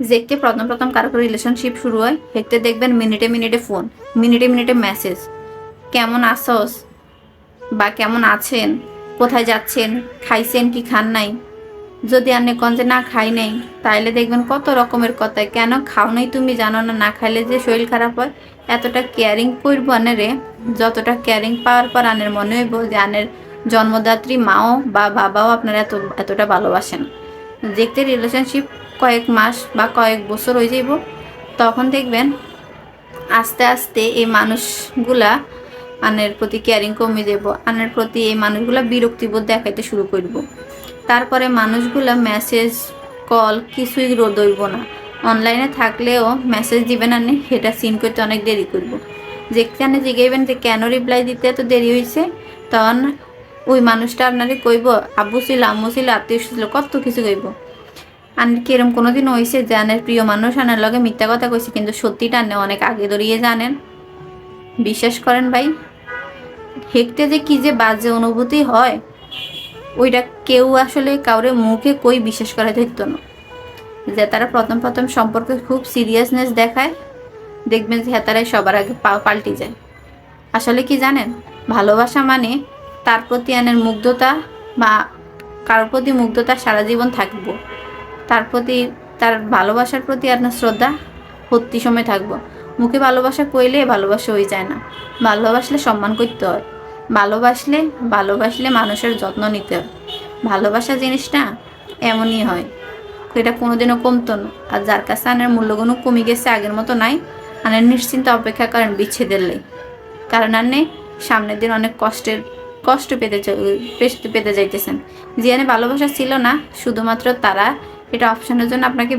দেখতে প্রথম প্রথম কারও রিলেশনশিপ শুরু হয়, দেখতে দেখবেন মিনিটে মিনিটে ফোন মিনিটে মিনিটে মেসেজ কেমন আসস বা কেমন আছেন? কোথায় যাচ্ছেন? খাইছেন কি খান নাই? যদি আপনি কন যে না খাই নাই, তাইলে দেখবেন কত রকমের কথা। কেন খাও নাই তুমি জানো না না খাইলে যে শরীর খারাপ হয়? এতটা কেয়ারিং করব আনেরে যতটা কেয়ারিং পাওয়ার পর আনের মনে হইব যে আনের জন্মদাত্রী মাও বা বাবাও আপনারা এত, এতটা ভালোবাসেন। দেখতে রিলেশনশিপ কয়েক মাস বা কয়েক বছর হয়ে যাইব, তখন দেখবেন আস্তে আস্তে এই মানুষগুলা আনের প্রতি কেয়ারিং কমে যাব আনের প্রতি এই মানুষগুলা বিরক্তিবোধ দেখাইতে শুরু করব। তারপরে মানুষগুলা মেসেজ কল কিছুই রোদইব না। অনলাইনে থাকলেও মেসেজ দিবেন আনে সেটা সিন করতে অনেক দেরি করব। যেখানে জিগাইবেন যে, কেন রিপ্লাই দিতে এত দেরি হয়েছে তখন ওই মানুষটা আপনারে কইব, আব্বু ছিল, আম্মু ছিল, আত্মীয় ছিল, কত কিছু কইব। আর কি এরকম কোনোদিন হয়েছে যে আনের প্রিয় মানুষ আনার লগে মিথ্যা কথা কইছে, কিন্তু সত্যিটা আনে অনেক আগে ধরিয়ে জানেন। বিশ্বাস করেন ভাই? হেঁকতে যে কি যে বাজে অনুভূতি হয়, ওইটা কেউ আসলে কাউরে মুখে কই বিশ্বাস করা ধরতো না। যে তারা প্রথম প্রথম সম্পর্কে খুব সিরিয়াসনেস দেখায়, দেখবেন যে হেতারাই সবার আগে পা- পাল্টে যায়। আসলে কি জানেন? ভালোবাসা মানে তার প্রতি আনের মুগ্ধতা বা কারোর প্রতি মুগ্ধতা সারা জীবন থাকব। তার প্রতি, তার ভালোবাসার প্রতি আপনার শ্রদ্ধা ভর্তি সময় থাকব। মুখে ভালোবাসা কইলে ভালোবাসা হয়ে যায় না। ভালোবাসলে সম্মান করতে হয়। ভালোবাসলে ভালোবাসলে মানুষের যত্ন নিতে হয়। ভালোবাসা জিনিসটা এমনই হয়। এটা কোনোদিনও কমতো না। আর যার কাছে আনের মূল্যগুণও কমে গেছে, আগের মতো নাই। আনের নিশ্চিন্ত অপেক্ষা করেন বিচ্ছেদের লাই। কারণ আনে সামনের দিন অনেক কষ্টের, কষ্ট পেতে পেতে- পেতে যাইতেছেন। জিয়ানে ভালোবাসা ছিল না, শুধুমাত্র তারা এটা অপশনের জন্য আপনাকে